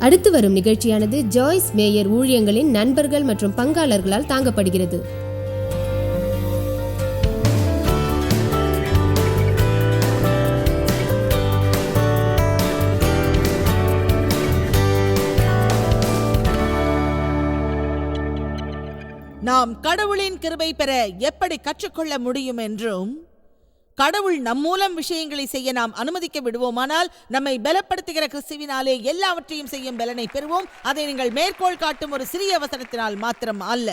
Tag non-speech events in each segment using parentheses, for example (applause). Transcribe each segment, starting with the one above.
அடுத்து வரும் நிகழ்ச்சியானது ஜாய்ஸ் மேயர் ஊழியங்களின் நண்பர்கள் மற்றும் பங்காளர்களால் தாங்கப்படுகிறது. நாம் கடவுளின் கிருபை பெற எப்படி கற்றுக்கொள்ள முடியும் என்றும் கடவுள் நம் மூலம் விஷயங்களை செய்ய நாம் அனுமதிக்க விடுவோமானால் நம்மை பலப்படுத்துகிற கிறிஸ்துவினாலே எல்லாவற்றையும் செய்யும் பலனை பெறுவோம். அதை நீங்கள் மேற்கோள் காட்டும் ஒரு சிறிய அவசரத்தினால் மாத்திரம் அல்ல.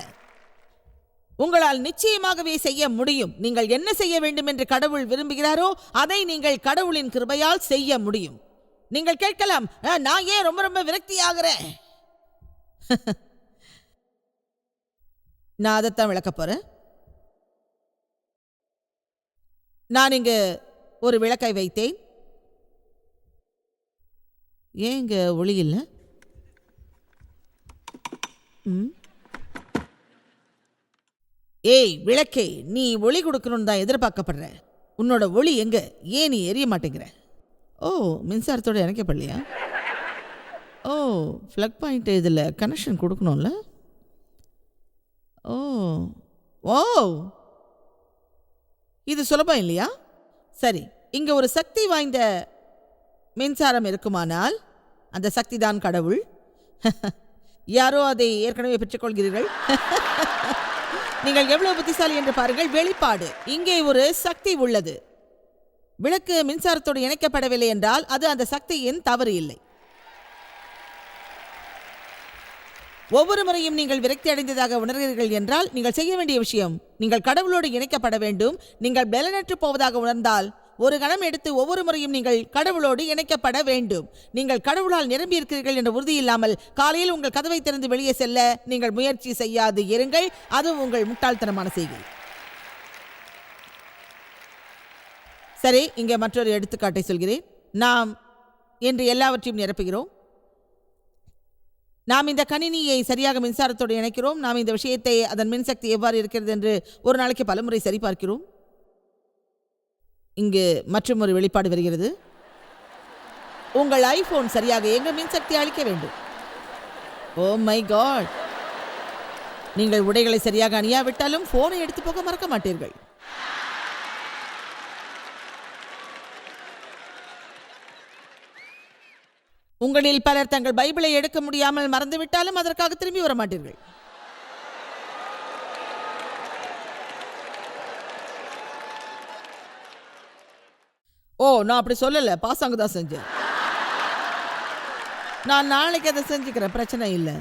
உங்களால் நிச்சயமாகவே செய்ய முடியும். நீங்கள் என்ன செய்ய வேண்டும் என்று கடவுள் விரும்புகிறாரோ அதை நீங்கள் கடவுளின் கிருபையால் செய்ய முடியும். நீங்கள் கேட்கலாம் நான் ஏன் ரொம்ப ரொம்ப விரக்தி ஆகிறேன் (laughs) நான் அதைத்தான் விளக்க போறேன். நான் இங்கு ஒரு விளக்கை வைத்தேன். ஏன் இங்க ஒளி இல்லை? ம்? ஏய் விளக்கே நீ ஒளி கொடுக்கணும்னு தான் எதிர்பார்க்கப்படுற. உன்னோட ஒளி எங்க? ஏன் நீ எரிய மாட்டேங்கிற? ஓ மின்சாரத்தோட இணைக்கப்படலையா? ஓ ஃப்ளக் பாயிண்ட் இதில் கனெக்ஷன் கொடுக்கணும்ல? ஓ ஓ இது சுலபம் இல்லையா? சரி இங்கே ஒரு சக்தி வாய்ந்த மின்சாரம் இருக்குமானால் அந்த சக்தி தான் கடவுள். (laughs) யாரோ அதை ஏற்கனவே பெற்றுக்கொள்கிறீர்கள். (laughs) நீங்கள் எவ்வளவு புத்திசாலி என்று பாருங்கள் வெளிப்பாடு. இங்கே ஒரு சக்தி உள்ளது. விளக்கு மின்சாரத்தோடு இணைக்கப்படவில்லை என்றால் அது அந்த சக்தியின் தவறு இல்லை. ஒவ்வொரு முறையும் நீங்கள் விரக்தி அடைந்ததாக உணர்கிறீர்கள் என்றால் நீங்கள் செய்ய வேண்டிய விஷயம் நீங்கள் கடவுளோடு இணைக்கப்பட வேண்டும். நீங்கள் பலனற்று போவதாக உணர்ந்தால் ஒரு கணம் எடுத்து ஒவ்வொரு முறையும் நீங்கள் கடவுளோடு இணைக்கப்பட வேண்டும். நீங்கள் கடவுளால் நிரம்பி இருக்கிறீர்கள் என்ற உறுதி இல்லாமல் காலையில் உங்கள் கதவை திறந்து வெளியே செல்ல நீங்கள் முயற்சி செய்யாது. இருங்கள் அது உங்கள் முட்டாள்தனமான செய்கை. சரி இங்கே மற்றொரு எடுத்துக்காட்டை சொல்கிறேன். நாம் இன்று எல்லாவற்றையும் நிரப்புகிறோம். நாம் இந்த கணினியை சரியாக மின்சாரத்தோடு இணைக்கிறோம். நாம் இந்த விஷயத்தை அதன் மின்சக்தி எவ்வாறு இருக்கிறது என்று ஒரு நாளைக்கு பலமுறை சரிபார்க்கிறோம். இங்கு மற்றும் ஒரு வெளிப்பாடு வருகிறது. உங்கள் ஐபோன் சரியாக எங்க மின்சக்தி அளிக்க வேண்டும். Oh my God. நீங்கள் உடைகளை சரியாக அணியாவிட்டாலும் ஃபோனை எடுத்து போக மறக்க மாட்டீர்கள். உங்களில் பலர் தங்கள் பைபிளை எடுக்க முடியாமல் மறந்துவிட்டாலும் அதற்காக திரும்பி வர மாட்டீர்கள் ஓ நான் அப்படி சொல்லல. பாசாங்க தான் செஞ்சேன். நான் நாளைக்கு அதை செஞ்சுக்கிறேன். பிரச்சனை இல்லை.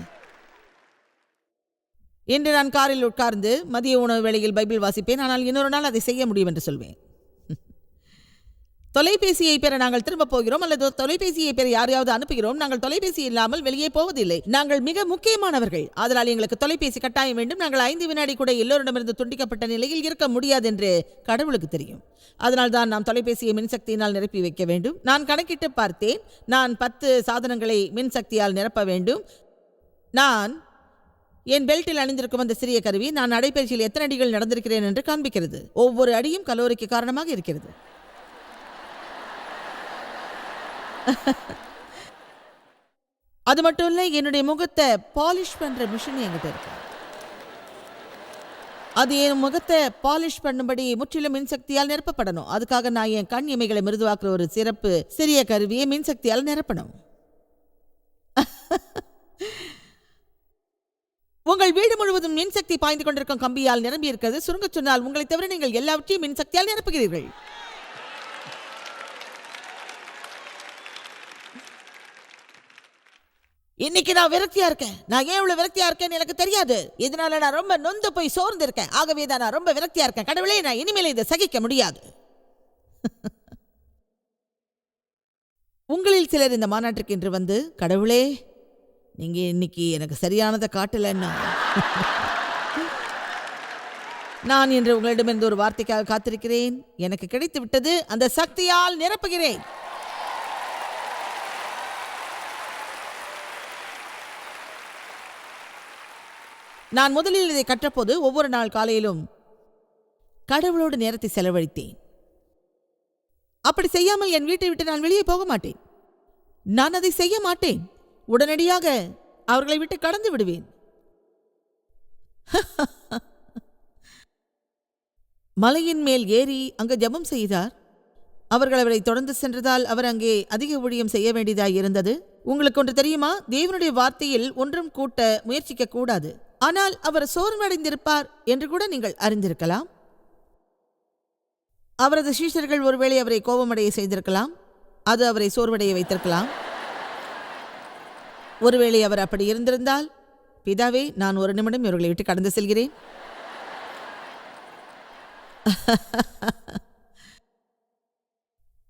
இன்று நான் காரில் உட்கார்ந்து மதிய உணவு வேளையில் பைபிள் வாசிப்பேன். ஆனால் இன்னொரு நாள் அதை செய்ய முடியும் என்று சொல்வேன். தொலைபேசியை பெற நாங்கள் திரும்ப போகிறோம். அல்லது தொலைபேசியை பெற யாரையாவது அனுப்புகிறோம். நாங்கள் தொலைபேசி இல்லாமல் வெளியே போவதில்லை. நாங்கள் மிக முக்கியமானவர்கள். அதனால் எங்களுக்கு தொலைபேசி கட்டாயம் வேண்டும். நாங்கள் ஐந்து வினாடி கூட எல்லோரிடமிருந்து துண்டிக்கப்பட்ட நிலையில் இருக்க முடியாது என்று கடவுளுக்கு தெரியும். அதனால் தான் நாம் தொலைபேசியை மின்சக்தியினால் நிரப்பி வைக்க வேண்டும். நான் கணக்கிட்டு பார்த்தேன். நான் பத்து சாதனங்களை மின்சக்தியால் நிரப்ப வேண்டும். நான் என் பெல்ட்டில் அணிந்திருக்கும் அந்த சிறிய கருவி நான் நடைபயிற்சியில் எத்தனை அடிகள் நடந்திருக்கிறேன் என்று காண்பிக்கிறது. ஒவ்வொரு அடியும் கலோரிக்கு காரணமாக இருக்கிறது. (laughs) அது மட்டும் இல்லை என்னுடைய முகத்தை பாலிஷ் பண்ணுற மிஷின் என்கிட்ட இருக்கு. அது என் முகத்தை பாலிஷ் பண்ணும்படி முற்றிலும் மின்சக்தியால் நிரப்பப்படணும். அதுக்காக நான் என் கண் இமைகளை மிருதுவாக்குற ஒரு சிறப்பு சிறிய கருவியை மின்சக்தியால் நிரப்பணும். (laughs) உங்கள் வீடு முழுவதும் மின்சக்தி பாய்ந்து கொண்டிருக்கும் கம்பியால் நிரம்பி இருக்கிறது சுருங்கச் சொன்னால் உங்களை தவிர நீங்கள் எல்லாவற்றையும் மின்சக்தியால் நிரப்புகிறீர்கள். இன்னைக்கு நான் விரக்தியா இருக்கேன். நான் ஏன் இவ்வளவு விரக்தியா இருக்கேன்னு எனக்கு தெரியாது. இதனால நான் ரொம்ப நொந்து போய் சோர்ந்து இருக்கேன் ஆகவே தான் நான் ரொம்ப விரக்தியா இருக்கேன். கடவுளே நான் இனிமேல் இதை சகிக்க முடியாது. (laughs) உங்களில் சிலர் இந்த மாநாட்டிற்கு இன்று வந்து கடவுளே நீங்க இன்னைக்கு எனக்கு சரியானதை காட்டலன்னா (laughs) நான் இன்று உங்களிடமிருந்து ஒரு வார்த்தைக்காக காத்திருக்கிறேன். எனக்கு கிடைத்து விட்டது அந்த சக்தியால் நிரப்புகிறேன். நான் முதலில் இதை கற்றபோது ஒவ்வொரு நாள் காலையிலும் கடவுளோடு நேரத்தை செலவழித்தேன். அப்படி செய்யாமல் என் வீட்டை விட்டு நான் வெளியே போக மாட்டேன். நான் அதை செய்ய மாட்டேன். உடனடியாக அவர்களை விட்டு கடந்து விடுவேன். (laughs) மலையின் மேல் ஏறி அங்கு ஜெபம் செய்தார். அவர்கள் அவரை தொடர்ந்து சென்றதால் அவர் அங்கே அதிக ஊழியம் செய்ய வேண்டியதாய் இருந்தது. உங்களுக்கு ஒன்று தெரியுமா? தேவனுடைய வார்த்தையில் ஒன்றும் கூட்ட முயற்சிக்க கூடாது. ஆனால் அவர் சோர்வடைந்திருப்பார் என்று கூட நீங்கள் அறிந்திருக்கலாம். அவரது சீஷர்கள் ஒருவேளை அவரை கோபமடைய செய்திருக்கலாம். அது அவரை சோர்வடைய வைத்திருக்கலாம். ஒருவேளை அவர் அப்படி இருந்திருந்தால் பிதாவே நான் ஒரு நிமிடம் இவர்களை விட்டு கடந்து செல்கிறேன். (laughs)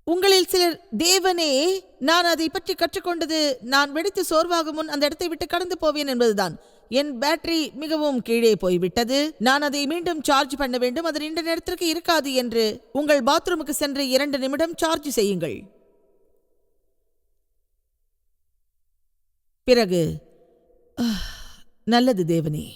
உங்களில் சிலர் தேவனே நான் அதை பற்றி கற்றுக்கொண்டது நான் வெடித்து சோர்வாகும் முன் அந்த இடத்தை விட்டு கடந்து போவேன் என்பதுதான். என் பேட்டரி மிகவும் கீழே போய்விட்டது. நான் அதை மீண்டும் சார்ஜ் பண்ண வேண்டும். அது நீண்ட நேரத்திற்கு இருக்காது என்று உங்கள் பாத்ரூமுக்கு சென்று இரண்டு நிமிடம் சார்ஜ் செய்யுங்கள். பிறகு நல்லது தேவனே.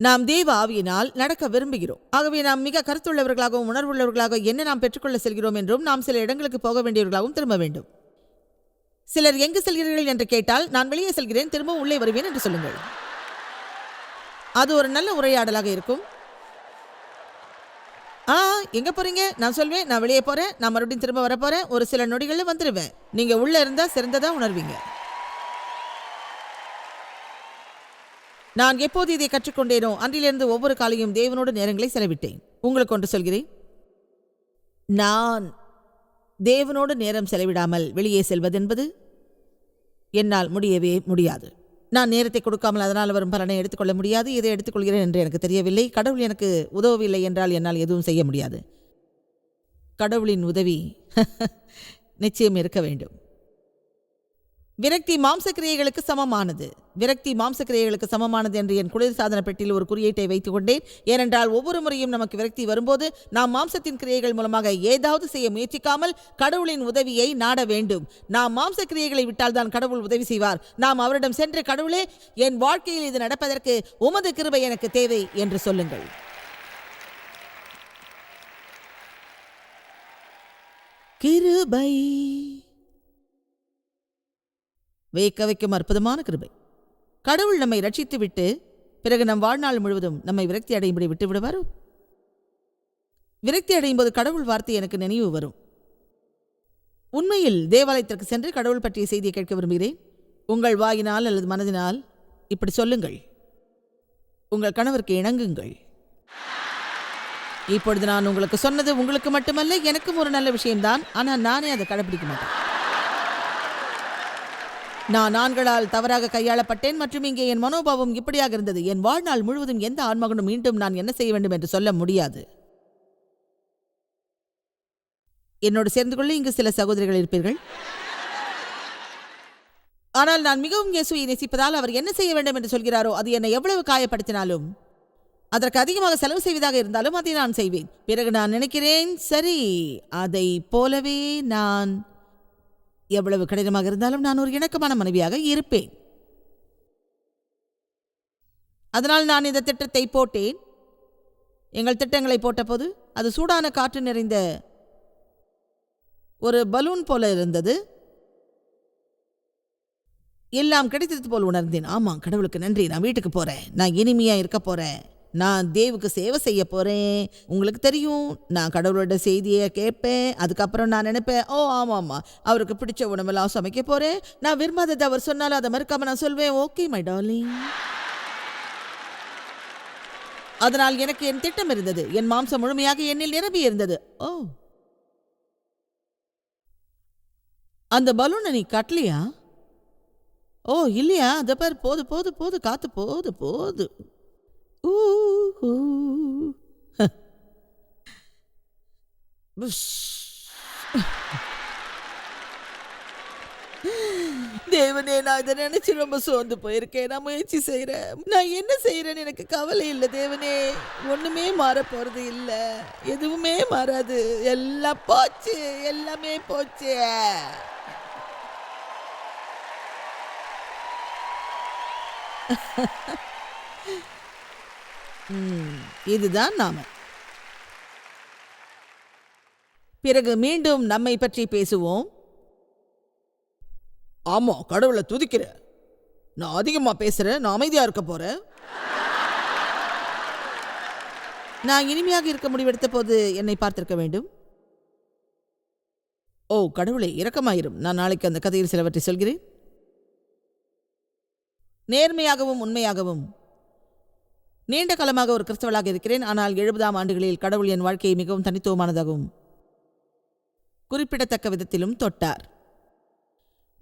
நாம் தேவ ஆவியினால் நடக்க விரும்புகிறோம். ஆகவே நாம் மிக கருத்துள்ளவர்களாகவும் உணர்வுள்ளவர்களாக என்ன நாம் பெற்றுக்கொள்ள செல்கிறோம் என்றும் நாம் சில இடங்களுக்கு போக வேண்டியவர்களாகவும் திரும்ப வேண்டும். சிலர் எங்கு செல்கிறீர்கள் என்று கேட்டால் நான் வெளியே செல்கிறேன் திரும்ப உள்ளே வருவேன் என்று சொல்லுங்கள். அது ஒரு நல்ல உரையாடலாக இருக்கும். ஆ எங்க போறீங்க? நான் சொல்வேன் நான் வெளியே போறேன் நான் மறுபடியும் திரும்ப வர ஒரு சில நொடிகளில் வந்துடுவேன் நீங்க உள்ள இருந்தா சிறந்ததா உணர்வீங்க. நான் எப்போது இதை கற்றுக்கொண்டேனோ அன்றிலிருந்து ஒவ்வொரு காலையும் தேவனோடு நேரங்களை செலவிட்டேன். உங்களுக்கு ஒன்று சொல்கிறேன். நான் தேவனோடு நேரம் செலவிடாமல் வெளியே செல்வதென்பது என்னால் முடியவே முடியாது. நான் நேரத்தை கொடுக்காமல் அதனால் வரும் பலனை எடுத்துக்கொள்ள முடியாது. இதை எடுத்துக்கொள்கிறேன் என்று எனக்கு தெரியவில்லை. கடவுள் எனக்கு உதவவில்லை என்றால் என்னால் எதுவும் செய்ய முடியாது. கடவுளின் உதவி (laughs) நிச்சயம் இருக்க வேண்டும். விரக்தி மாம்சக்கிரியைகளுக்கு சமமானது. விரக்தி மாம்சக்கிரியைகளுக்கு சமமானது என்று என் குளிர்சாதன பெட்டியில் ஒரு குறியீட்டை வைத்துக் கொண்டேன். ஏனென்றால் ஒவ்வொரு முறையும் நமக்கு விரக்தி வரும்போது நாம் மாம்சத்தின் கிரியைகள் மூலமாக ஏதாவது செய்ய முயற்சிக்காமல் கடவுளின் உதவியை நாட வேண்டும். நாம் மாம்ச கிரியைகளை விட்டால் தான் கடவுள் உதவி செய்வார். நாம் அவரிடம் சென்று கடவுளே என் வாழ்க்கையில் இது நடப்பதற்கு உமது கிருபை எனக்கு தேவை என்று சொல்லுங்கள். கிருபை வியக்க வைக்கும் அற்புதமான கிருபை. கடவுள் நம்மை ரட்சித்து விட்டு பிறகு நம் வாழ்நாள் முழுவதும் நம்மை விரக்தி அடையும்படி விட்டு விடுவாரோ விரக்தி அடையும் போது கடவுள் வார்த்தை எனக்கு நினைவு வரும். உண்மையில் தேவாலயத்திற்கு சென்று கடவுள் பற்றிய செய்தியை கேட்க விரும்புகிறேன். உங்கள் வாயினால் அல்லது மனதினால் இப்படி சொல்லுங்கள். உங்கள் கணவருக்கு இணங்குங்கள். இப்பொழுது நான் உங்களுக்கு சொன்னது உங்களுக்கு மட்டுமல்ல எனக்கும் ஒரு நல்ல விஷயம்தான். ஆனால் நானே அதை கடைபிடிக்க மாட்டேன். நான் ஆண்களால் தவறாக கையாளப்பட்டேன் மற்றும் இங்கே என் மனோபாவம் இப்படியாக இருந்தது. என் வாழ்நாள் முழுவதும் எந்த ஆண்மகனும் மீண்டும் நான் என்ன செய்ய வேண்டும் என்று சொல்ல முடியாது. என்னோடு சேர்ந்து கொள்ள இங்கு சில சகோதரிகள் இருப்பீர்கள். ஆனால் நான் மிகவும் இயேசுவை நேசிப்பதால் அவர் என்ன செய்ய வேண்டும் என்று சொல்கிறாரோ அது என்னை எவ்வளவு காயப்படுத்தினாலும் அதற்கு அதிகமாக செலவு செய்வதாக இருந்தாலும் அதை நான் செய்வேன். பிறகு நான் நினைக்கிறேன் சரி அதை போலவே நான் எவ்வளவு கடினமாக இருந்தாலும் நான் ஒரு இணக்கமான மனைவியாக இருப்பேன். அதனால் நான் இந்த திட்டத்தை போட்டேன். எங்கள் திட்டங்களை போட்டபோது அது சூடான காற்று நிறைந்த ஒரு பலூன் போல இருந்தது. எல்லாம் கிடைத்தது போல் உணர்ந்தேன். ஆமாம் கடவுளுக்கு நன்றி. நான் வீட்டுக்கு போகிறேன் நான் இனிமையாக இருக்க போகிறேன் நான் தேவுக்கு சேவை செய்ய போகிறேன் உங்களுக்கு தெரியும் நான் கடவுளோட செய்தியை கேட்பேன். அதுக்கப்புறம் நான் நினைப்பேன் ஓ ஆமாம் ஆமாம் அவருக்கு பிடிச்ச உணவெல்லாம் சமைக்க போகிறேன் நான் விரும்பாததை அவர் சொன்னாலும் அதை மறுக்காமல் நான் சொல்வேன். ஓகே மை டார்லிங் அதனால் எனக்கு என் திட்டம் இருந்தது. என் மாம்சம் முழுமையாக என்னில் நிரம்பி இருந்தது. ஓ. அந்த பலூனை நீ கட்டலையா? ஓ இல்லையா? அதை பார் போது போது போது காத்து போது போது. (laughs) தேவனே நான் இதை நினைச்சு ரொம்ப சோர்ந்து போயிருக்கேன். நான் முயற்சி செய்கிறேன் நான் என்ன செய்யறேன்னு எனக்கு கவலை இல்லை தேவனே. ஒண்ணுமே மாற போறது இல்லை. எதுவுமே மாறாது. எல்லாம் போச்சு. எல்லாமே போச்சு. ம், (laughs) இதுதான் நாம. பிறகு மீண்டும் நம்மை பற்றி பேசுவோம். ஆமா கடவுளை துதிக்கிற. நான் அதிகமா பேசுறேன் நான் அமைதியா இருக்க போறேன் நான் இனிமையாக இருக்க முடிவெடுத்த போது என்னை பார்த்திருக்க வேண்டும்? ஓ கடவுளே இரக்கமாயிரும். நான் நாளைக்கு அந்த கதையில் சிலவற்றை சொல்கிறேன். நேர்மையாகவும் உண்மையாகவும் நீண்ட காலமாக ஒரு கிறிஸ்தவளாக இருக்கிறேன். ஆனால் எழுபதாம் ஆண்டுகளில் கடவுள் என் வாழ்க்கையை மிகவும் தனித்துவமானதாகவும் குறிப்பிடத்தக்க விதத்திலும் தொட்டார்.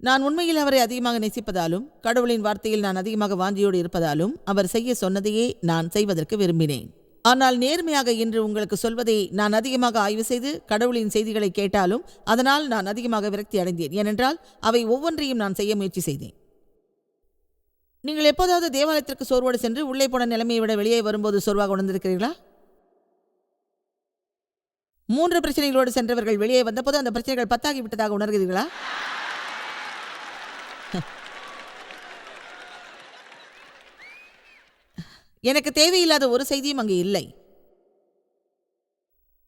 நான் உண்மையில் அவரை அதிகமாக நேசிப்பதாலும் கடவுளின் வார்த்தையில் நான் அதிகமாக வாஞ்சியோடு இருப்பதாலும் அவர் செய்ய சொன்னதையே நான் செய்வதற்கு விரும்பினேன். ஆனால் நேர்மையாக இன்று உங்களுக்கு சொல்வதை நான் அதிகமாக ஆய்வு செய்து கடவுளின் செய்திகளை கேட்டாலும் அதனால் நான் அதிகமாக விரக்தி அடைந்தேன். ஏனென்றால் அவை ஒவ்வொன்றையும் நான் செய்ய முயற்சி செய்தேன். நீங்கள் எப்போதாவது தேவாலயத்திற்கு சோர்வோடு சென்று உள்ளே போன நிலைமையை விட வெளியே வரும்போது சோர்வாக உணர்ந்திருக்கிறீர்களா? மூன்று பிரச்சனைகளோடு சென்றவர்கள் வெளியே வந்தபோது அந்த பிரச்சனைகள் பத்தாகி விட்டதாக உணர்கிறீர்களா? எனக்கு தேவையில்லாத ஒரு செய்தியும் அங்கு இல்லை.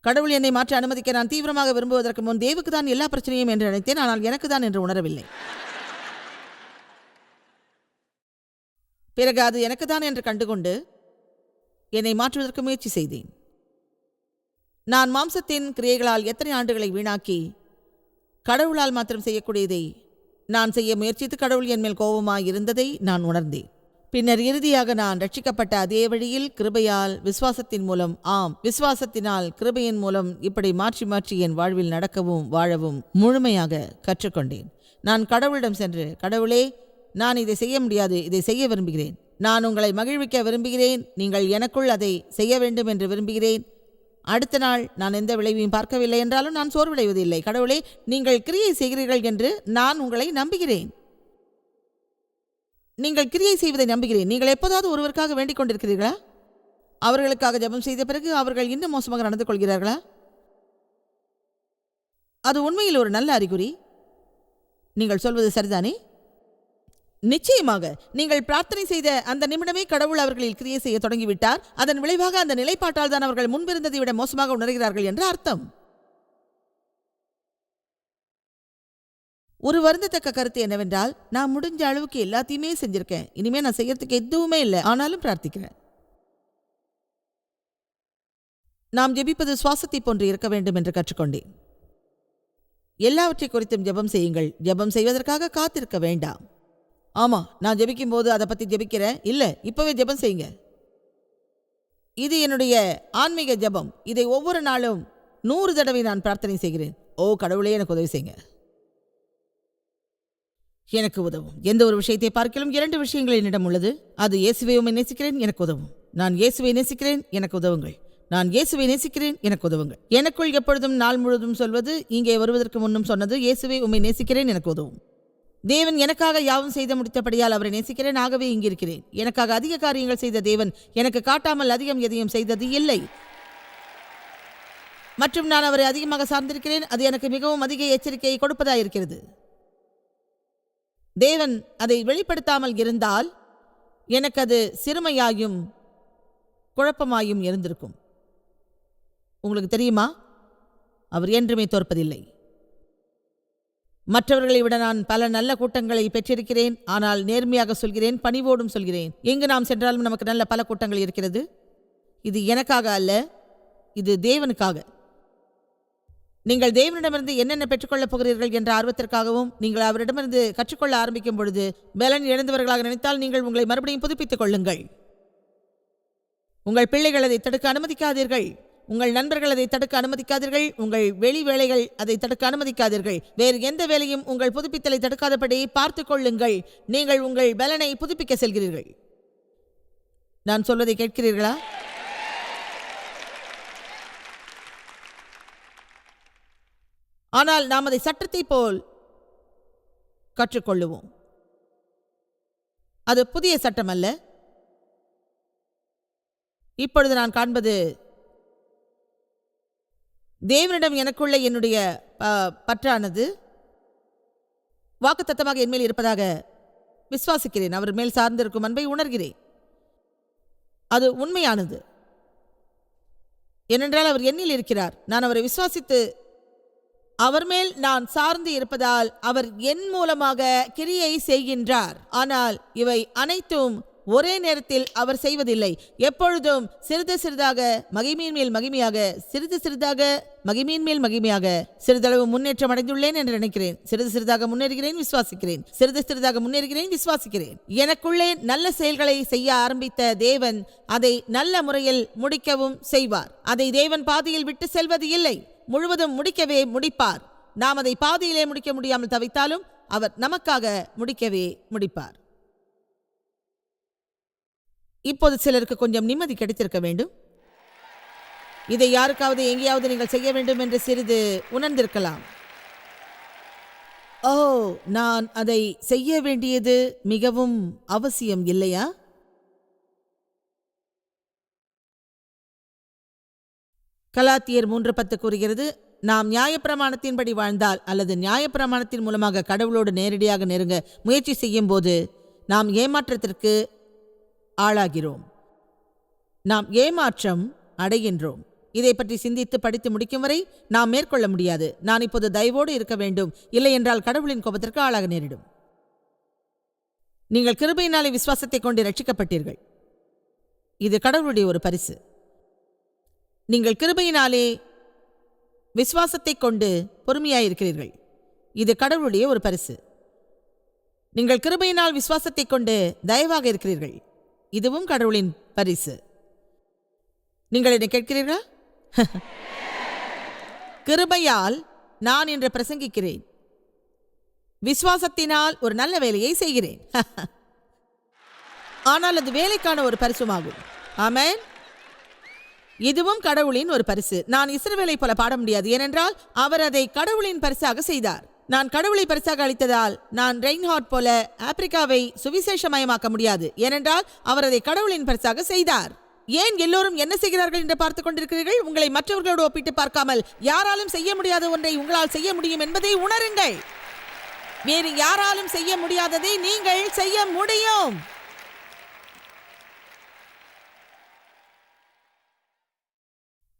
கடவுள் என்னை மாற்ற அனுமதிக்க நான் தீவிரமாக விரும்புவதற்கு முன் தேவுக்கு தான் எல்லா பிரச்சனையும் என்று நினைத்தேன் ஆனால் எனக்கு தான் என்று உணரவில்லை. பிறகு அது எனக்குதான் என்று கண்டுகொண்டு என்னை மாற்றுவதற்கு முயற்சி செய்தேன். நான் மாம்சத்தின் கிரியைகளால் எத்தனை ஆண்டுகளை வீணாக்கி கடவுளால் மாத்திரம் செய்யக்கூடியதை நான் செய்ய முயற்சித்து கடவுள் என் மேல் கோபமாய் இருந்ததை நான் உணர்ந்தேன். பின்னர் இறுதியாக நான் ரட்சிக்கப்பட்ட அதே வழியில் கிருபையால் விசுவாசத்தின் மூலம் ஆம் விசுவாசத்தினால் கிருபையின் மூலம் இப்படி மாற்றி மாற்றி என் வாழ்வில் நடக்கவும் வாழவும் முழுமையாக கற்றுக்கொண்டேன். நான் கடவுளிடம் சென்று கடவுளே நான் இதை செய்ய முடியாது இதை செய்ய விரும்புகிறேன். நான் உங்களை மகிழ்விக்க விரும்புகிறேன் நீங்கள் எனக்குள் அதை செய்ய வேண்டும் என்று விரும்புகிறேன். அடுத்த நாள் நான் எந்த விளைவையும் பார்க்கவில்லை என்றாலும் நான் சோர்வடைவதில்லை. கடவுளே நீங்கள் கிரியை செய்கிறீர்கள் என்று நான் உங்களை நம்புகிறேன். நீங்கள் கிரியை செய்வதை நம்புகிறேன். நீங்கள் எப்போதாவது ஒருவருக்காக வேண்டிக் கொண்டிருக்கிறீர்களா? அவர்களுக்காக ஜெபம் செய்த பிறகு அவர்கள் இன்னும் மோசமாக நடந்து கொள்கிறார்களா? அது உண்மையில் ஒரு நல்ல அறிகுறி. நீங்கள் சொல்வது சரிதானே? நிச்சயமாக நீங்கள் பிரார்த்தனை செய்த அந்த நிமிடமே கடவுள் அவர்களில் கிரியை செய்ய தொடங்கிவிட்டார். அதன் விளைவாக அந்த நிலைப்பாட்டால் தான் அவர்கள் முன்பிருந்ததை விட மோசமாக உணர்கிறார்கள் என்று அர்த்தம். ஒரு வருந்தத்தக்க கருத்து என்னவென்றால் நான் முடிஞ்ச அளவுக்கு எல்லாத்தையுமே செஞ்சிருக்கேன். இனிமே நான் செய்யறதுக்கு எதுவுமே இல்லை. ஆனாலும் பிரார்த்திக்கிறேன். நாம் ஜெபிப்பது சுவாசத்தை போன்று இருக்க வேண்டும் என்று கற்றுக்கொண்டேன். எல்லாவற்றை குறித்தும் ஜெபம் செய்யுங்கள். ஜெபம் செய்வதற்காக காத்திருக்க வேண்டாம். ஆமாம் நான் ஜெபிக்கும் போது அதை பற்றி ஜெபிக்கிறேன். இல்லை இப்போவே ஜெபம் செய்யுங்க. இது என்னுடைய ஆன்மீக ஜெபம். இதை ஒவ்வொரு நாளும் நூறு தடவை நான் பிரார்த்தனை செய்கிறேன். ஓ கடவுளே எனக்கு உதவி செய்யுங்க. எனக்கு உதவும். எந்த ஒரு விஷயத்தை பார்க்கிலும் இரண்டு விஷயங்கள் என்னிடம் உள்ளது. அது இயேசுவை உம்மை நேசிக்கிறேன் எனக்கு உதவும். நான் இயேசுவை நேசிக்கிறேன் எனக்கு உதவுங்கள். நான் இயேசுவை நேசிக்கிறேன் எனக்கு உதவுங்கள். எனக்குள் எப்பொழுதும் நாள் முழுவதும் சொல்வது இங்கே வருவதற்கு முன்னும் சொன்னது இயேசுவை உண்மை நேசிக்கிறேன் எனக்கு உதவும். தேவன் எனக்காக யாவும் செய்து முடித்தபடியால் அவரை நேசிக்கிறேன். ஆகவே இங்கிருக்கிறேன். எனக்காக அதிக காரியங்கள் செய்த தேவன் எனக்கு காட்டாமல் அதிகம் எதையும் செய்தது இல்லை. மற்றும் நான் அவரை அதிகமாக சார்ந்திருக்கிறேன். அது எனக்கு மிகவும் அதிக எச்சரிக்கையை கொடுப்பதாயிருக்கிறது தேவன் அதை வெளிப்படுத்தாமல் இருந்தால் எனக்கு அது சிறுமையாயும் குழப்பமாயும் இருந்திருக்கும். உங்களுக்கு தெரியுமா? அவர் என்றுமே தோற்பதில்லை. மற்றவர்களை விட நான் பல நல்ல கூட்டங்களை பெற்றிருக்கிறேன். ஆனால் நேர்மையாக சொல்கிறேன் பணிவோடும் சொல்கிறேன். எங்கு நாம் சென்றாலும் நமக்கு நல்ல பல கூட்டங்கள் இருக்கிறது? இது எனக்காக அல்ல இது தேவனுக்காக. நீங்கள் தேவனிடமிருந்து என்னென்ன பெற்றுக்கொள்ளப் போகிறீர்கள் என்ற ஆர்வத்திற்காகவும் நீங்கள் அவரிடமிருந்து கற்றுக்கொள்ள ஆரம்பிக்கும் பொழுது பலன் இழந்தவர்களாக நினைத்தால் நீங்கள் உங்களை மறுபடியும் புதுப்பித்துக் கொள்ளுங்கள். உங்கள் பிள்ளைகள் அதை தடுக்க அனுமதிக்காதீர்கள். உங்கள் நண்பர்கள் அதை தடுக்க அனுமதிக்காதீர்கள். உங்கள் வெளி வேலைகள் அதை தடுக்க அனுமதிக்காதீர்கள். வேறு எந்த வேலையும் உங்கள் புதுப்பித்தலை தடுக்காதபடி பார்த்து கொள்ளுங்கள். நீங்கள் உங்கள் பலனை புதுப்பிக்க செல்கிறீர்கள். நான் சொல்வதை கேட்கிறீர்களா? ஆனால் நாம் அதை சட்டத்தை போல் கற்றுக்கொள்ளுவோம். அது புதிய சட்டம் அல்ல இப்பொழுது நான் காண்பது தேவனிடம் எனக்குள்ள என்னுடைய பற்றானது. வாக்குத்தத்தமாக என்மேல் இருப்பதாக விசுவாசிக்கிறேன். அவர் மேல் சார்ந்திருக்கும் அன்பை உணர்கிறேன். அது உண்மையானது. ஏனென்றால் அவர் என்னில் இருக்கிறார். நான் அவரை விசுவாசித்து அவர் மேல் நான் சார்ந்து இருப்பதால் அவர் என் மூலமாக கிரியை செய்கின்றார். ஆனால் இவை அனைத்தும் ஒரே நேரத்தில் அவர் செய்வதில்லை. எப்பொழுதும் சிறிது சிறிதாக மகிமையின் மேல் மகிமையாக சிறிது சிறிதாக மகிமையின் மேல் மகிமையாக சிறிதளவு முன்னேற்றம் அடைந்துள்ளேன் என்று நினைக்கிறேன். சிறிது சிறிதாக முன்னேறுகிறேன் விசுவாசிக்கிறேன். சிறிது சிறிதாக முன்னேறுகிறேன் விசுவாசிக்கிறேன். எனக்குள்ளே நல்ல செயல்களை செய்ய ஆரம்பித்த தேவன் அதை நல்ல முறையில் முடிக்கவும் செய்வார். அதை தேவன் பாதியில் விட்டு செல்வது இல்லை. முழுவதும் முடிக்கவே முடிப்பார். நாம் அதை பாதியிலே முடிக்க முடியாமல் தவித்தாலும் அவர் நமக்காக முடிக்கவே முடிப்பார். இப்போது சிலருக்கு கொஞ்சம் நிம்மதி கிடைத்திருக்க வேண்டும். இதை யாருக்காவது எங்கேயாவது நீங்கள் செய்ய வேண்டும் என்று சிறிது உணர்ந்திருக்கலாம். ஓ நான் அதை செய்ய வேண்டியது மிகவும் அவசியம் இல்லையா? கலாத்தியர் மூன்று பத்து கூறுகிறது நாம் நியாயப்பிரமாணத்தின்படி வாழ்ந்தால் அல்லது நியாயப்பிரமாணத்தின் மூலமாக கடவுளோடு நேரடியாக நெருங்க முயற்சி செய்யும் போது நாம் ஏமாற்றத்திற்கு ஆளாகிறோம். நாம் ஏமாற்றம் அடைகின்றோம். இதை பற்றி சிந்தித்து படித்து முடிக்கும் வரை நாம் மேற்கொள்ள முடியாது. நான் இப்போது தயவோடு இருக்க வேண்டும். இல்லை என்றால் கடவுளின் கோபத்திற்கு ஆளாக நேரிடும். நீங்கள் கிருபையினாலே விசுவாசத்தை கொண்டு ரட்சிக்கப்பட்டீர்கள் இது கடவுளுடைய ஒரு பரிசு. நீங்கள் கிருபையினாலே விசுவாசத்தை கொண்டு பொறுமையாயிருக்கிறீர்கள். இது கடவுளுடைய ஒரு பரிசு. நீங்கள் கிருபையினால் விசுவாசத்தை கொண்டு தயவாக இருக்கிறீர்கள். இதுவும் கடவுளின் பரிசு. நீங்கள் என்னை கேட்கிறீர்களா? (laughs) கிருபையால் நான் இன்று பிரசங்கிக்கிறேன். விசுவாசத்தினால் ஒரு நல்ல வேலையை செய்கிறேன். (laughs) ஆனால் அது வேலைக்கான ஒரு பரிசுமாகும். ஆமேன். இதுவும் கடவுளின் ஒரு பரிசு. நான் இஸ்ரவேலை போல பாட முடியாது. ஏனென்றால் அவர் அதை கடவுளின் பரிசாக செய்தார். நான் கடவுளை பரிசாக அளித்ததால் நான் ரெயின்ஹார்ட் போல ஆப்பிரிக்காவை சுவிசேஷமயமாக்க முடியாது. ஏனென்றால் அவர் அதை கடவுளின் பரிசாக செய்தார். ஏன் எல்லோரும் என்ன செய்கிறார்கள் என்று பார்த்துக் கொண்டிருக்கிறீர்கள்? உங்களை மற்றவர்களோடு ஒப்பிட்டு பார்க்காமல் யாராலும் செய்ய முடியாத ஒன்றை உங்களால் செய்ய முடியும் என்பதை உணருங்கள். வேறு யாராலும் செய்ய முடியாததை நீங்கள் செய்ய முடியும்.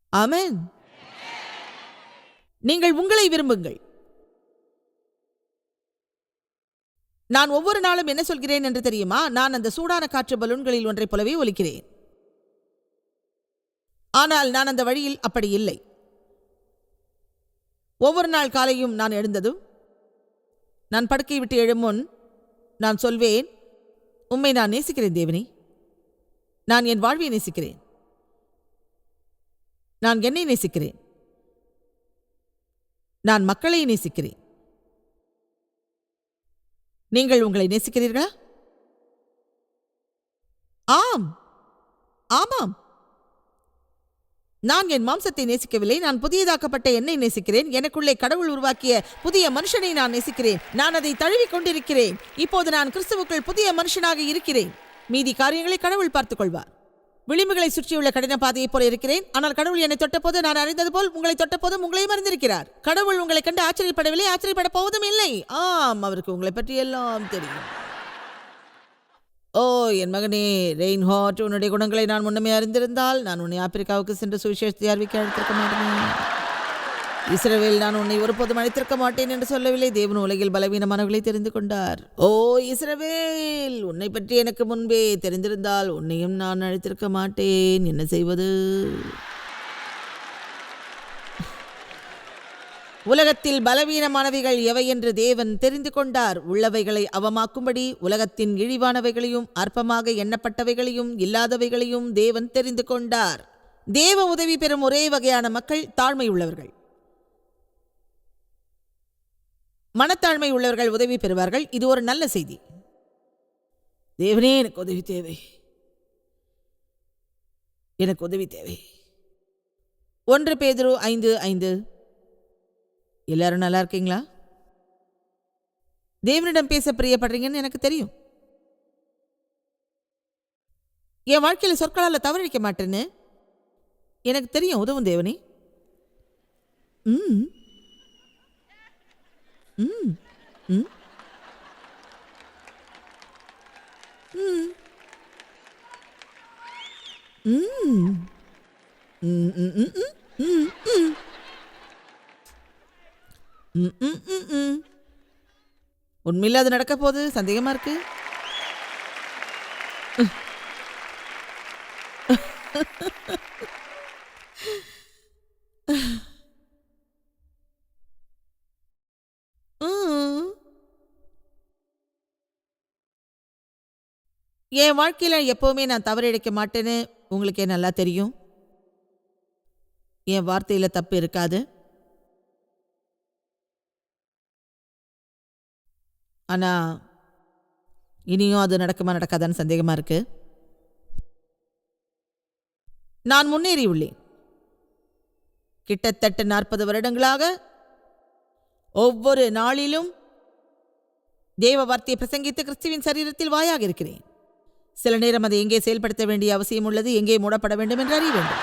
ஆமென். நீங்கள் உங்களை விரும்புங்கள். நான் ஒவ்வொரு நாளும் என்ன சொல்கிறேன் என்று தெரியுமா? நான் அந்த சூடான காற்று பலூன்களில் ஒன்றைப் போலவே ஒலிக்கிறேன். ஆனால் நான் அந்த வழியில் அப்படி இல்லை. ஒவ்வொரு நாள் காலையும் நான் எழுந்ததும் நான் படுக்கை விட்டு எழும் முன் நான் சொல்வேன் உம்மை நான் நேசிக்கிறேன் தேவனி. நான் என் வாழ்வை நேசிக்கிறேன். நான் என்னை நேசிக்கிறேன். நான் மக்களை நேசிக்கிறேன். நீங்கள் உங்களை நேசிக்கிறீர்களா? ஆம். ஆமாம். நான் என் மாம்சத்தை நேசிக்கவில்லை நான் புதியதாக்கப்பட்ட என்னை நேசிக்கிறேன் எனக்குள்ளே கடவுள் உருவாக்கிய புதிய மனுஷனை நான் நேசிக்கிறேன் நான் அதை தழுவிக் கொண்டிருக்கிறேன். இப்போது நான் கிறிஸ்துவுக்குள் புதிய மனுஷனாக இருக்கிறேன். மீதி காரியங்களை கடவுள் பார்த்துக் கொள்வார் விளிம்புகளை சுற்றியுள்ள கடின பாதையைப் போல இருக்கிறேன். ஆனால் கடவுள் என்னை தொட்டபோது நான் அறிந்தது போல் உங்களை தொட்டபோதும் உங்களையும் அறிந்திருக்கிறார். கடவுள் உங்களை கண்டு ஆச்சரியப்படவில்லை ஆச்சரியப்பட போவதும் இல்லை. ஆம் அவருக்கு உங்களை பற்றி எல்லாம் தெரியும். ஓ என் மகனே ரெயின்ஹாட் உன்னுடைய குணங்களை நான் முன்னமே அறிந்திருந்தால் நான் உன்னை ஆப்பிரிக்காவுக்கு சென்று சுவிசேஷத்தை அறிவிக்க அழைத்திருக்க மாட்டேன். இஸ்ரவேல் நான் உன்னை ஒருபோதும் அழைத்திருக்க மாட்டேன் என்று சொல்லவில்லை. தேவன் உலகில் பலவீனமானவர்களை தெரிந்து கொண்டார். ஓ இஸ்ரவேல் உன்னை பற்றி எனக்கு முன்பே தெரிந்திருந்தால் உன்னையும் நான் அழைத்திருக்க மாட்டேன். என்ன செய்வது? உலகத்தில் பலவீனமானவைகள் எவை என்று தேவன் தெரிந்து கொண்டார். உள்ளவைகளை அவமாக்கும்படி உலகத்தின் இழிவானவைகளையும் அற்பமாக எண்ணப்பட்டவைகளையும் இல்லாதவைகளையும் தேவன் தெரிந்து கொண்டார். தேவ உதவி பெறும் ஒரே வகையான மக்கள் தாழ்மை உள்ளவர்கள். மனத்தாழ்மை உள்ளவர்கள் உதவி பெறுவார்கள். இது ஒரு நல்ல செய்தி. தேவனே எனக்கு உதவி தேவை. எனக்கு உதவி தேவை. ஒன்று பேதுரு ஐந்து ஐந்து. எல்லாரும் நல்லா இருக்கீங்களா? தேவனிடம் பேச பிரியப்படுறீங்கன்னு எனக்கு தெரியும். என் வாழ்க்கையில் சொற்களால் தவறடிக்க மாட்டேன்னு எனக்கு தெரியும் உதவும் தேவனி. ம். ம். ம். ம். ம். ம் ம் ம் ம் ம் ம், ம், ம், ம். உண்மையில் அது நடக்க போகுது. சந்தேகமாக இருக்கு. என் வாழ்க்கையில் எப்போவுமே நான் தவறிழைக்க மாட்டேன்னு உங்களுக்கே நல்லா தெரியும். என் வார்த்தையில் தப்பு இருக்காது. ஆனால் இனியும் அது நடக்குமா நடக்காதான்னு சந்தேகமாக இருக்கு. நான் முன்னேறி உள்ளேன். கிட்டத்தட்ட நாற்பது வருடங்களாக ஒவ்வொரு நாளிலும் தேவ வார்த்தையை பிரசங்கித்து கிறிஸ்துவின் சரீரத்தில் வாயாக இருக்கிறேன். சில நேரம் அதை எங்கே செயல்படுத்த வேண்டிய அவசியம் உள்ளது எங்கே மூடப்பட வேண்டும் என்று அறிய வேண்டும்.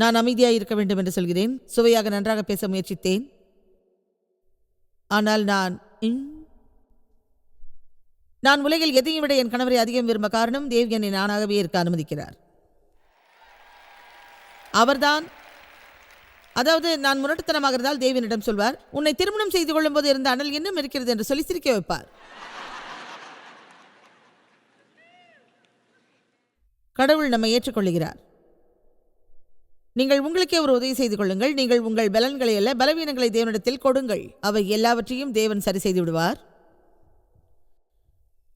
நான் அமைதியாக இருக்க வேண்டும் என்று சொல்கிறேன். சுவையாக நன்றாக பேச முயற்சித்தேன். ஆனால் நான் நான் உலகில் எதையும் விட என் கணவரை அதிகம் விரும்ப காரணம் தேவ் என்னை நானாகவே இருக்க அனுமதிக்கிறார். அவர்தான் அதாவது நான் முரட்டுத்தனமாக இருந்தால் தேவியனிடம் சொல்வார் உன்னை திருமணம் செய்து கொள்ளும்போது இருந்த அனல் இன்னும் இருக்கிறது என்று சொல்லி சிரிக்க வைப்பார். கடவுள் நம்மை ஏற்றுக்கொள்கிறார் நீங்கள் உங்களுக்கே ஒரு உதவி செய்து கொள்ளுங்கள். நீங்கள் உங்கள் பலன்களை அல்ல பலவீனங்களை தேவனிடத்தில் கொடுங்கள். அவை எல்லாவற்றையும் தேவன் சரி செய்து விடுவார்.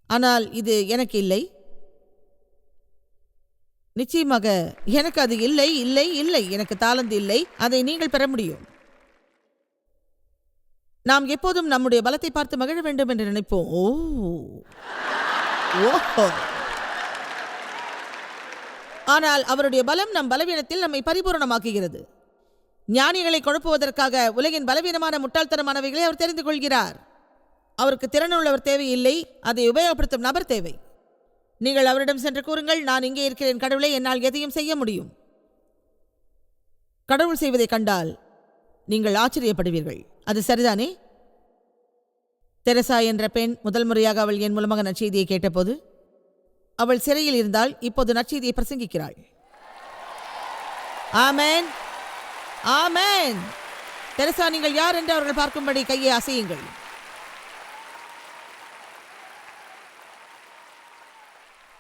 ஆனால் இது எனக்கு இல்லை. நிச்சயமாக எனக்கு அது இல்லை இல்லை இல்லை. எனக்கு தாளந்து இல்லை. அதை நீங்கள் பெற முடியும். நாம் எப்போதும் நம்முடைய பலத்தை பார்த்து மகிழ வேண்டும் என்று நினைப்போம். ஓ. ஓஹோ. ஆனால் அவருடைய பலம் நம் பலவீனத்தில் நம்மை பரிபூரணமாக்குகிறது. ஞானிகளை குழப்புவதற்காக உலகின் பலவீனமான முட்டாள்தனமானவைகளை அவர் தெரிந்து கொள்கிறார். அவருக்கு திறனுள்ளவர் தேவையில்லை அதை உபயோகப்படுத்தும் நபர் தேவை. நீங்கள் அவரிடம் சென்று கூறுங்கள் நான் இங்கே இருக்கிறேன் கடவுளை என்னால் எதையும் செய்ய முடியும். கடவுள் செய்வதை கண்டால் நீங்கள் ஆச்சரியப்படுவீர்கள். அது சரிதானே? தெரசா என்ற பெண் முதல் முறையாக அவள் என் மூலமாக நற்செய்தியை கேட்டபோது அவள் சிறையில் இருந்தால் இப்போது நற்செய்தியை பிரசங்கிக்கிறாள். ஆமேன். ஆமேன். தெரசா நீங்கள் யார் என்று அவர்கள் பார்க்கும்படி கையை அசையுங்கள்.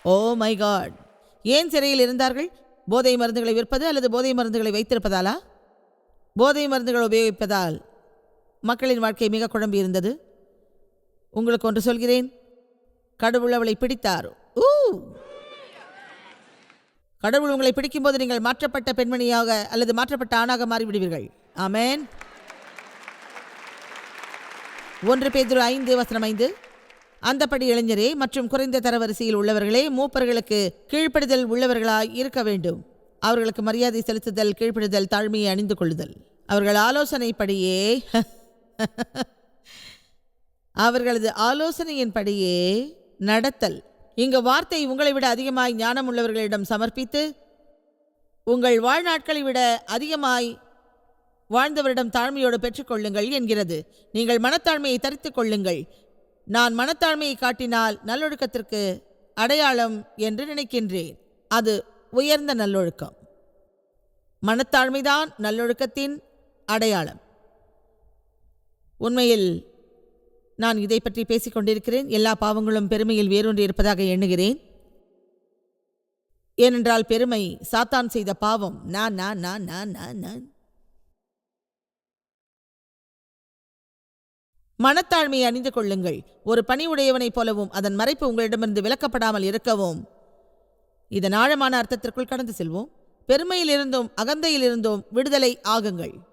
ஓ மை காட். ஏன் சிறையில் இருந்தார்கள்? போதை மருந்துகளை விற்பது அல்லது போதை மருந்துகளை வைத்திருப்பதாலா? போதை மருந்துகள் உபயோகிப்பதால் மக்களின் வாழ்க்கை மிக குழம்பி இருந்தது. உங்களுக்கு ஒன்று சொல்கிறேன். கடவுள் அவளை பிடித்தார்? ஊ கடவுள் உங்களை பிடிக்கும்போது நீங்கள் மாற்றப்பட்ட பெண்மணியாக அல்லது மாற்றப்பட்ட ஆணாக மாறிவிடுவீர்கள். ஆமேன் ஒன்று பேதுரு ஐந்து வசனம் ஐந்து. அந்தப்படி இளைஞரே மற்றும் குறைந்த தரவரிசையில் உள்ளவர்களே மூப்பர்களுக்கு கீழ்ப்படுதல் உள்ளவர்களாய் இருக்க வேண்டும். அவர்களுக்கு மரியாதை செலுத்துதல் கீழ்ப்படுதல் தாழ்மையை அணிந்து கொள்ளுதல். அவர்கள் ஆலோசனைப்படியே (laughs) அவர்களது ஆலோசனையின்படியே நடத்தல். இங்கு வார்த்தை உங்களை விட அதிகமாய் ஞானம் உள்ளவர்களிடம் சமர்ப்பித்து உங்கள் வாழ்நாட்களை விட அதிகமாய் வாழ்ந்தவரிடம் தாழ்மையோடு பெற்றுக்கொள்ளுங்கள் என்கிறது. நீங்கள் மனத்தாழ்மையை தரித்துக் கொள்ளுங்கள். நான் மனத்தாழ்மையை காட்டினால் நல்லொழுக்கத்திற்கு அடையாளம் என்று நினைக்கின்றேன். அது உயர்ந்த நல்லொழுக்கம். மனத்தாழ்மைதான் நல்லொழுக்கத்தின் அடையாளம். உண்மையில் நான் இதை பற்றி பேசிக் கொண்டிருக்கிறேன் எல்லா பாவங்களும் பெருமையில் வேரூன்றி இருப்பதாக எண்ணுகிறேன். ஏனென்றால் பெருமை சாத்தான் செய்த பாவம். நான் நான் நான் நான் நான் நான் மனத்தாழ்மையை அணிந்து கொள்ளுங்கள். ஒரு பணி உடையவனைப் போலவும் அதன் மறைப்பு உங்களிடமிருந்து விலக்கப்படாமல் இருக்கவும். இதன் ஆழமான அர்த்தத்திற்குள் கடந்து செல்வோம். பெருமையிலிருந்தும் அகந்தையிலிருந்தும் விடுதலை ஆகுங்கள்.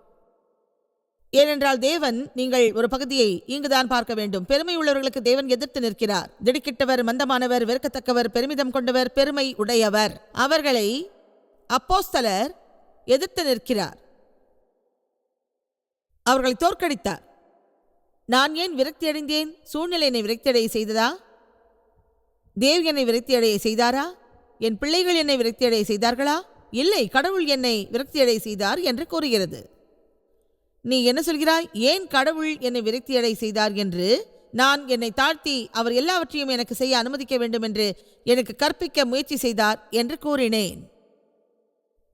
ஏனென்றால் தேவன் நீங்கள் ஒரு பகுதியை இங்குதான் பார்க்க வேண்டும். பெருமை உள்ளவர்களுக்கு தேவன் எதிர்த்து நிற்கிறார். திடுக்கிட்டவர் மந்தமானவர் வெறுக்கத்தக்கவர் பெருமிதம் கொண்டவர் பெருமை உடையவர். அவர்களை அப்போஸ்தலர் எதிர்த்து நிற்கிறார். அவர்களை தோற்கடித்தார். நான் ஏன் விரக்தி அடைந்தேன்? சூழ்நிலை என்னை விரக்தியடைய செய்ததா? தேவ் என்னை விரக்தியடைய செய்தாரா? என் பிள்ளைகள் என்னை விரக்தியடைய செய்தார்களா? இல்லை கடவுள் என்னை விரக்தியடைய செய்தார் என்று கூறுகிறது. நீ என்ன சொல்கிறாய்? ஏன் கடவுள் என்னை விரக்தியடை செய்தார் என்று? நான் என்னை தாழ்த்தி அவர் எல்லாவற்றையும் எனக்கு செய்ய அனுமதிக்க வேண்டும் என்று எனக்கு கற்பிக்க முயற்சி செய்தார் என்று கூறினேன்.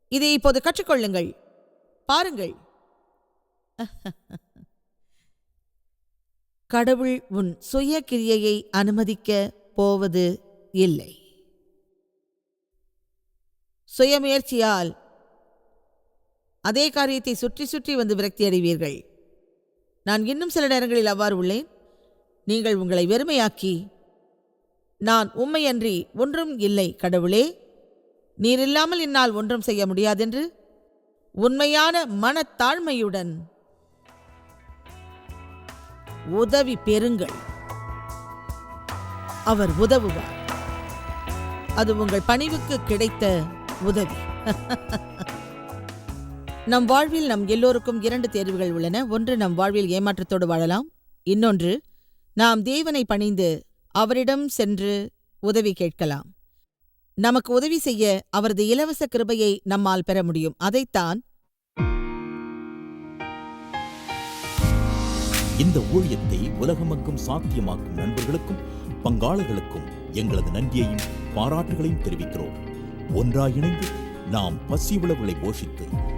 இதை இப்போது கற்றுக்கொள்ளுங்கள். பாருங்கள். (laughs) கடவுள் உன் சுய கிரியையை அனுமதிக்க போவது இல்லை. சுயமுயற்சியால் அதே காரியத்தை சுற்றி சுற்றி வந்து விரக்தி அடைவீர்கள் நான் இன்னும் சில நேரங்களில் அவ்வாறு உள்ளேன். நீங்கள் உங்களை வெறுமையாக்கி நான் உண்மையன்றி ஒன்றும் இல்லை கடவுளே. நீர் இல்லாமல் என்னால் ஒன்றும் செய்ய முடியாதென்று உண்மையான மனத்தாழ்மையுடன் உதவி பெறுங்கள். அவர் உதவுவார். அது உங்கள் பணிவுக்கு கிடைத்த உதவி. (laughs) நம் வாழ்வில் நம் எல்லோருக்கும் இரண்டு தேர்வுகள் உள்ளன. ஒன்று நம் வாழ்வில் ஏமாற்றத்தோடு வாழலாம். இன்னொன்று நாம் தேவனை பணிந்து அவரிடம் சென்று உதவி கேட்கலாம். நமக்கு உதவி செய்ய அவரது இலவச கிருபையை நம்மால் பெற முடியும். அதைத்தான் இந்த ஊழியத்தை உலகமெங்கும் சாத்தியமாக்கும் நண்பர்களுக்கும் பங்காளர்களுக்கும் எங்களது நன்றியையும் பாராட்டுகளையும் தெரிவிக்கிறோம். ஒன்றாக இணைந்து நாம் பசி உழவுகளை போஷித்து